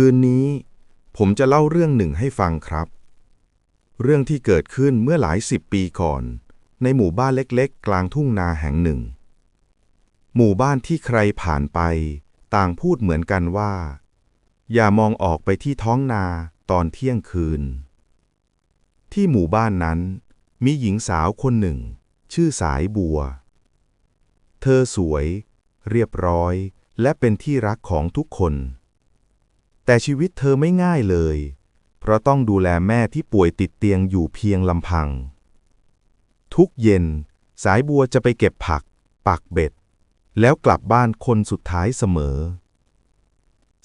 คืนนี้ ผมจะเล่าเรื่องหนึ่งให้ฟังครับ เรื่องที่เกิดขึ้นเมื่อหลายสิบปีก่อน ในหมู่บ้านเล็กๆ กลางทุ่งนาแห่งหนึ่ง หมู่บ้านที่ใครผ่านไป ต่างพูดเหมือนกันว่า อย่ามองออกไปที่ท้องนาตอนเที่ยงคืน ที่หมู่บ้านนั้น มีหญิงสาวคนหนึ่ง ชื่อสายบัว เธอสวย เรียบร้อย และเป็นที่รักของทุกคน แต่ชีวิตเธอไม่ง่ายเลย เพราะต้องดูแลแม่ที่ป่วยติดเตียงอยู่เพียงลำพัง ทุกเย็น สายบัวจะไปเก็บผัก ปักเบ็ด แล้วกลับบ้านคนสุดท้ายเสมอ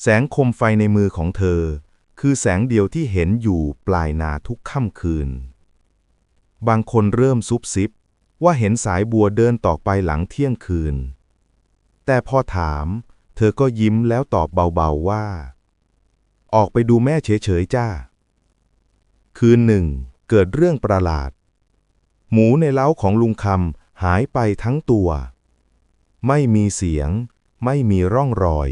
แสงคมไฟในมือของเธอ คือแสงเดียวที่เห็นอยู่ปลายนาทุกค่ำคืน บางคนเริ่มซุบซิบว่าเห็นสายบัวเดินต่อไปหลังเที่ยงคืน แต่พอถาม เธอก็ยิ้มแล้วตอบเบาๆว่า ออกไปดูแม่เฉยๆจ้า คืนหนึ่ง เกิดเรื่องประหลาด หมูในเล้าของลุงคำหายไปทั้งตัว ไม่มีเสียง ไม่มีร่องรอย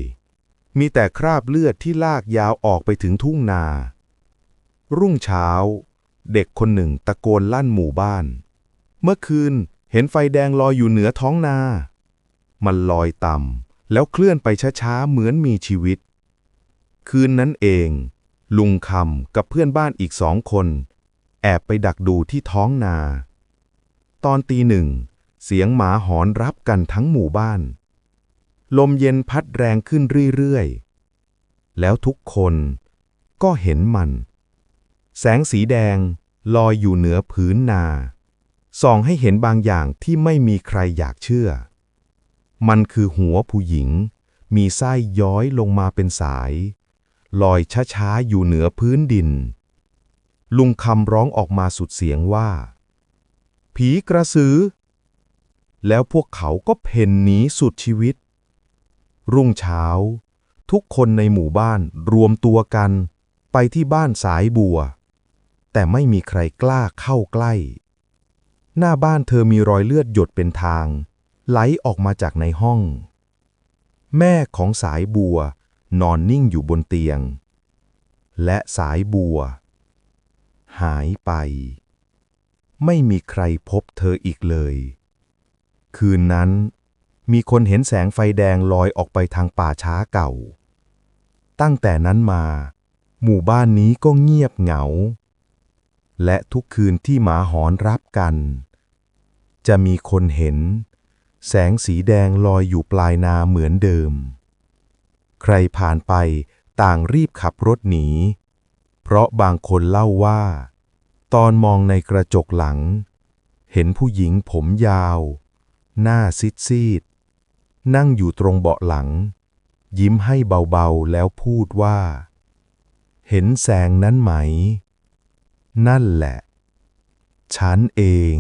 มีแต่คราบเลือดที่ลากยาวออกไปถึงทุ่งนา รุ่งเช้า เด็กคนหนึ่งตะโกนลั่นหมู่บ้าน เมื่อคืนเห็นไฟแดงลอยอยู่เหนือท้องนา มันลอยต่ำแล้วเคลื่อนไปช้าๆเหมือนมีชีวิต คืนนั้นเอง ลุงคำกับเพื่อนบ้านอีกสองคน แอบไปดักดูที่ท้องนา ตอนตีหนึ่ง เสียงหมาหอนรับกันทั้งหมู่บ้าน ลมเย็นพัดแรงขึ้นเรื่อยๆ แล้วทุกคนก็เห็นมัน แสงสีแดงลอยอยู่เหนือพื้นนาส่องให้เห็นบางอย่างที่ไม่มีใครอยากเชื่อ มันคือหัวผู้หญิง มีไส้ย้อยลงมาเป็นสาย ลอยช้าๆ อยู่เหนือพื้นดิน ลุงคำร้องออกมาสุดเสียงว่า ผีกระสือ แล้วพวกเขาก็เพ่นหนีสุดชีวิต รุ่งเช้า ทุกคนในหมู่บ้านรวมตัวกัน ไปที่บ้านสายบัว แต่ไม่มีใครกล้าเข้าใกล้ หน้าบ้านเธอมีรอยเลือดหยดเป็นทาง ไหลออกมาจากในห้อง แม่ของสายบัว นอนนิ่งอยู่บนเตียง และสายบัว หายไป ไม่มีใครพบเธออีกเลย คืนนั้นมีคนเห็นแสงไฟแดงลอยออกไปทางป่าช้าเก่า ตั้งแต่นั้นมา หมู่บ้านนี้ก็เงียบเหงา และทุกคืนที่หมาหอนรับกัน จะมีคนเห็น แสงสีแดงลอยอยู่ปลายนาเหมือนเดิม ใครผ่านไปต่างรีบขับรถหนี เพราะบางคนเล่าว่า ตอนมองในกระจกหลัง เห็นผู้หญิงผมยาว หน้าซิดซีดนั่งอยู่ตรงเบาะหลัง ยิ้มให้เบาๆแล้วพูดว่า เห็นแสงนั้นไหม นั่นแหละ ฉันเอง